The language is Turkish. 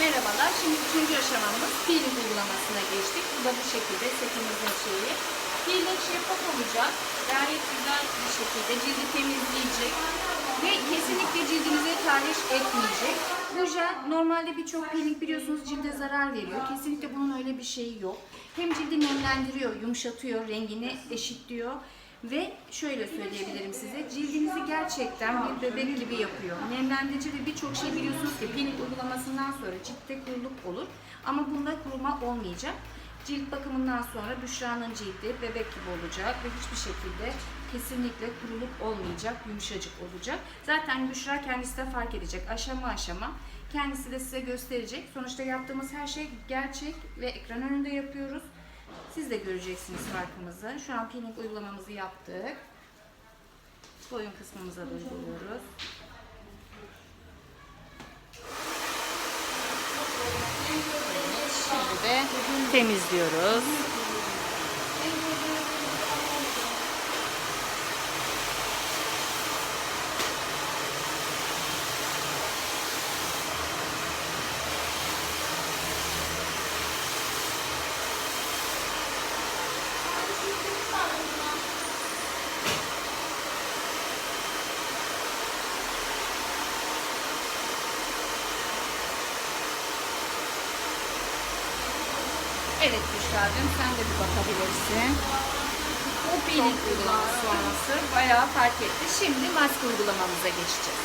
Merhabalar. Şimdi üçüncü aşamamız peeling uygulamasına geçtik. Bu da bu şekilde setimizin şeyi. Peeling şeffaf olacak. Gayet güzel bir şekilde cildi temizleyecek. Ve kesinlikle cildinize tahriş etmeyecek. Bu jel normalde birçok peeling biliyorsunuz cilde zarar veriyor. Kesinlikle bunun öyle bir şeyi yok. Hem cildi nemlendiriyor, yumuşatıyor, rengini eşitliyor. Ve şöyle söyleyebilirim size, cildinizi gerçekten bir bebek gibi yapıyor. Nemlendirici ve birçok şey biliyorsunuz ki peeling uygulamasından sonra ciltte kuruluk olur. Ama bunda kuruma olmayacak. Cilt bakımından sonra Büşra'nın cildi bebek gibi olacak ve hiçbir şekilde kesinlikle kuruluk olmayacak, yumuşacık olacak. Zaten Büşra kendisi de fark edecek aşama aşama. Kendisi de size gösterecek. Sonuçta yaptığımız her şey gerçek ve ekran önünde yapıyoruz. Siz de göreceksiniz farkımızı. Şu an peeling uygulamamızı yaptık. Boyun kısmımıza da uyguluyoruz. Şimdi de temizliyoruz. Evet Büşra'cığım sen de bir bakabilirsin. Bu peeling uygulaması sonrası bayağı fark etti. Şimdi maske uygulamamıza geçeceğiz.